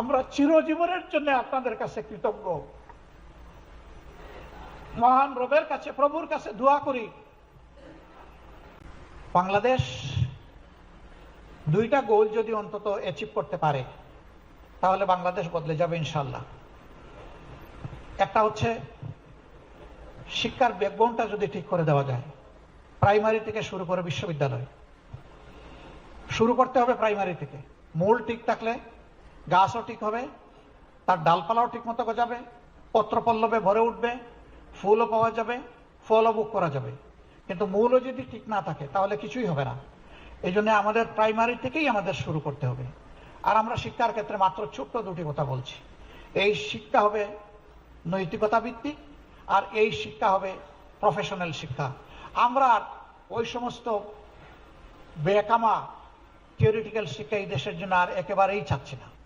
আমরা চিরজীবনের জন্য আপনাদের কাছে কৃতজ্ঞ। মহান রবের কাছে, প্রভুর কাছে দোয়া করি। বাংলাদেশ দুইটা গোল যদি অন্তত অ্যাচিভ করতে পারে, তাহলে বাংলাদেশ বদলে যাবে ইনশাল্লাহ একটা হচ্ছে, শিক্ষার ব্যাকবোনটা যদি ঠিক করে দেওয়া যায় প্রাইমারি থেকে শুরু করে বিশ্ববিদ্যালয়। শুরু করতে হবে প্রাইমারি থেকে। মূল ঠিক থাকলে গাছও ঠিক হবে, তার ডালপালাও ঠিক মতো গজাবে, পত্রপল্লবে ভরে উঠবে, ফুলও পাওয়া যাবে, ফলও বুক করা যাবে। কিন্তু মূলও যদি ঠিক না থাকে, তাহলে কিছুই হবে না। এই জন্য আমাদের প্রাইমারি থেকেই আমাদের শুরু করতে হবে। আর আমরা শিক্ষার ক্ষেত্রে মাত্র ছোট্ট দুটি কথা বলছি। এই শিক্ষা হবে নৈতিকতা ভিত্তিক, আর এই শিক্ষা হবে প্রফেশনাল শিক্ষা। আমরা ওই সমস্ত বেকামা থিওরিটিক্যাল শিক্ষা এই দেশের জন্য আর একেবারেই চাচ্ছি না।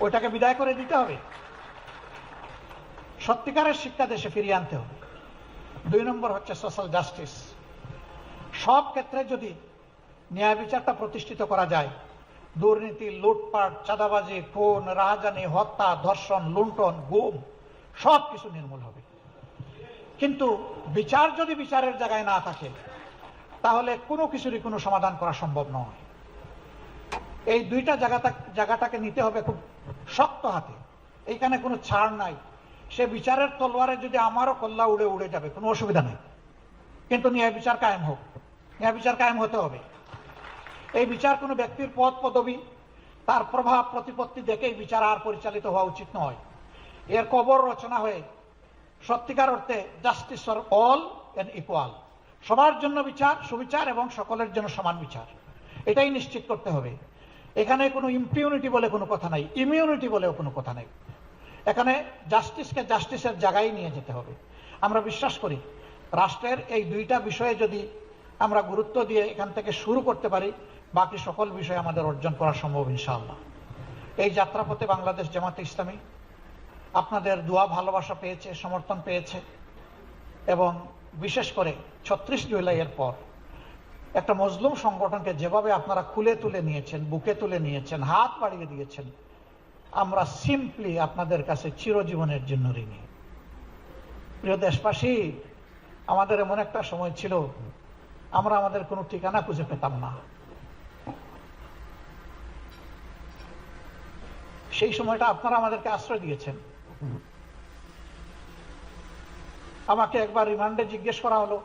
ওইটাকে বিদায় করে দিতে হবে। সত্যিকারের শিক্ষা দেশে ফিরিয়ে আনতে হবে। দুই নম্বর হচ্ছে সোশ্যাল জাস্টিস সব ক্ষেত্রে যদি ন্যায় বিচারটা প্রতিষ্ঠিত করা যায়, দুর্নীতি, লুটপাট, চাঁদাবাজি, খুন, রাহাজানি, হত্যা, ধর্ষণ, লুণ্ঠন, গুম, সব কিছু নির্মূল হবে। কিন্তু বিচার যদি বিচারের জায়গায় না থাকে, তাহলে কোনো কিছুরই কোনো সমাধান করা সম্ভব নয়। এই দুইটা জায়গাটা জায়গাটাকে নিতে হবে খুব শক্ত হাতে। এইখানে কোনো ছাড় নাই। সে বিচারের তলোয়ারে যদি আমারও কল্লা উড়ে উড়ে যাবে, কোনো অসুবিধা নেই। কিন্তু ন্যায় বিচার কায়েম হোক। ন্যায় বিচার কায়েম হতে হবে। এই বিচার কোনো ব্যক্তির পদ পদবি, তার প্রভাব, প্রতিপত্তি দেখেই বিচার আর পরিচালিত হওয়া উচিত নয়। এর কবর রচনা হয়ে সত্যিকার অর্থে justice for all and equal সবার জন্য বিচার, সুবিচার এবং সকলের জন্য সমান বিচার। এটাই নিশ্চিত করতে হবে। এখানে কোনো ইম্পিউনিটি বলে কোনো কথা নাই ইমিউনিটি বলেও কোনো কথা নাই। এখানে জাস্টিসকে জাস্টিসের জায়গায় নিয়ে যেতে হবে। আমরা বিশ্বাস করি, রাষ্ট্রের এই দুইটা বিষয়ে যদি আমরা গুরুত্ব দিয়ে এখান থেকে শুরু করতে পারি, বাকি সকল বিষয় আমাদের অর্জন করা সম্ভব ইনশাআল্লাহ। এই যাত্রাপথে বাংলাদেশ জামাতে ইসলামী আপনাদের দোয়া, ভালোবাসা পেয়েছে, সমর্থন পেয়েছে এবং বিশেষ করে ছত্রিশ জুলাইয়ের পর একটা মজলুম সংগঠনকে যেভাবে আপনারা খুলে তুলে নিয়েছেন, বুকে তুলে নিয়েছেন, হাত বাড়িয়ে দিয়েছেন, আমরা সিম্পলি আপনাদের কাছে চিরজীবনের জন্য ঋণী। প্রিয় দেশবাসী, আমাদের এমন একটা সময় ছিল, আমরা আমাদের কোনো ঠিকানা খুঁজে পেতাম না। সেই সময়টা আপনারা আমাদেরকে আশ্রয় দিয়েছেন। আমাকে একবার রিমান্ডে জিজ্ঞেস করা হলো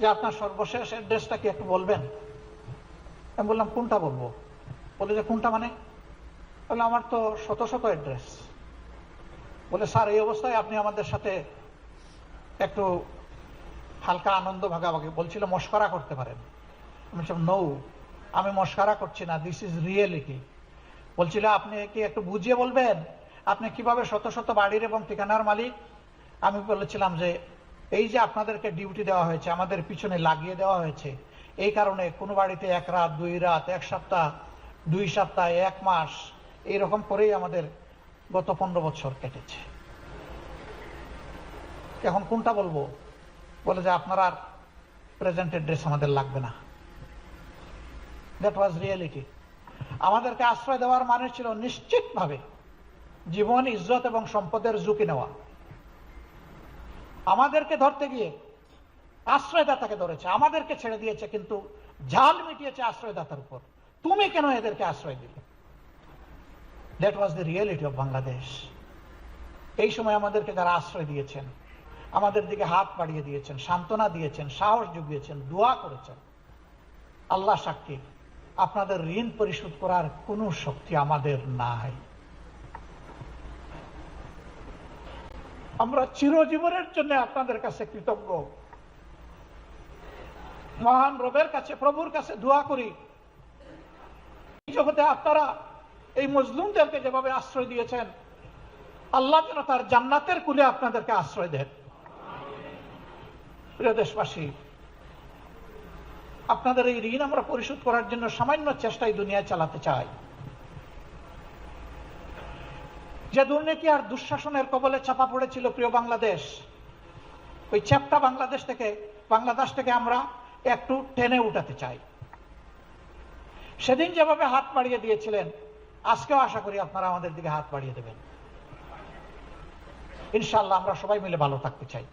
যে আপনার সর্বশেষ অ্যাড্রেসটা কি একটু বলবেন? আমি বললাম, কোনটা বলব? বলে যে, কোনটা মানে? বললাম আমার তো শত শত অ্যাড্রেস বলে, স্যার, এই অবস্থায় আপনি আমাদের সাথে একটু হালকা আনন্দ ভাগাভাগি, বলছিল, মস্করা করতে পারেন। আমি বলছিলাম নৌ আমি মস্করা করছি না দিস ইজ রিয়েলিটি বলছিল, আপনি কি একটু বুঝিয়ে বলবেন? আপনি কীভাবে শত শত বাড়ির এবং ঠিকানার মালিক? আমি বলেছিলাম যে এই যে আপনাদেরকে ডিউটি দেওয়া হয়েছে, আমাদের পিছনে লাগিয়ে দেওয়া হয়েছে, এই কারণে কোনো বাড়িতে এক রাত, দুই রাত, এক সপ্তাহ, দুই সপ্তাহ, এক মাস এইরকম করেই আমাদের গত পনেরো বছর কেটেছে। এখন কোনটা বলব? বলে যে আপনার আর প্রেজেন্ট অ্যাড্রেস আমাদের লাগবে না। দ্যাট ওয়াজ রিয়েলিটি আমাদেরকে আশ্রয় দেওয়ার মানে ছিল নিশ্চিতভাবে জীবন, ইজ্জত এবং সম্পদের ঝুঁকি নেওয়া। আমাদেরকে ধরতে গিয়ে আশ্রয়দাতাকে ধরেছে, আমাদেরকে ছেড়ে দিয়েছে, কিন্তু জাল মিটিয়েছে আশ্রয়দাতার উপর। তুমি কেন এদেরকে আশ্রয় দিলে? That was the reality of Bangladesh এই সময় আমাদেরকে যারা আশ্রয় দিয়েছেন, আমাদের দিকে হাত বাড়িয়ে দিয়েছেন, সান্ত্বনা দিয়েছেন, সাহস জুগিয়েছেন, দোয়া করেছেন, আল্লাহ সাক্ষী, আপনাদের ঋণ পরিশোধ করার কোনো শক্তি আমাদের নাই। আমরা চিরজীবনের জন্য আপনাদের কাছে কৃতজ্ঞ। মহান রবের কাছে, প্রভুর কাছে দোয়া করি। জগতে আপনারা, এই মজলুমদেরকে যেভাবে আশ্রয় দিয়েছেন, আল্লাহ যেন তার জান্নাতের কুলে আপনাদেরকে আশ্রয় দেন। প্রিয় দেশবাসী, আপনাদের এই ঋণ আমরা পরিশোধ করার জন্য সামান্য চেষ্টাই দুনিয়ায় চালাতে চাই। যে দুর্নীতি আর দুঃশাসনের কবলে চাপা পড়েছিল প্রিয় বাংলাদেশ, ওই চ্যাপটা বাংলাদেশ থেকে বাংলাদেশ থেকে আমরা একটু টেনে উঠাতে চাই। সেদিন যেভাবে হাত বাড়িয়ে দিয়েছিলেন, আজকেও আশা করি আপনারা আমাদের দিকে হাত বাড়িয়ে দেবেন। ইনশাল্লাহ আমরা সবাই মিলে ভালো থাকতে চাই।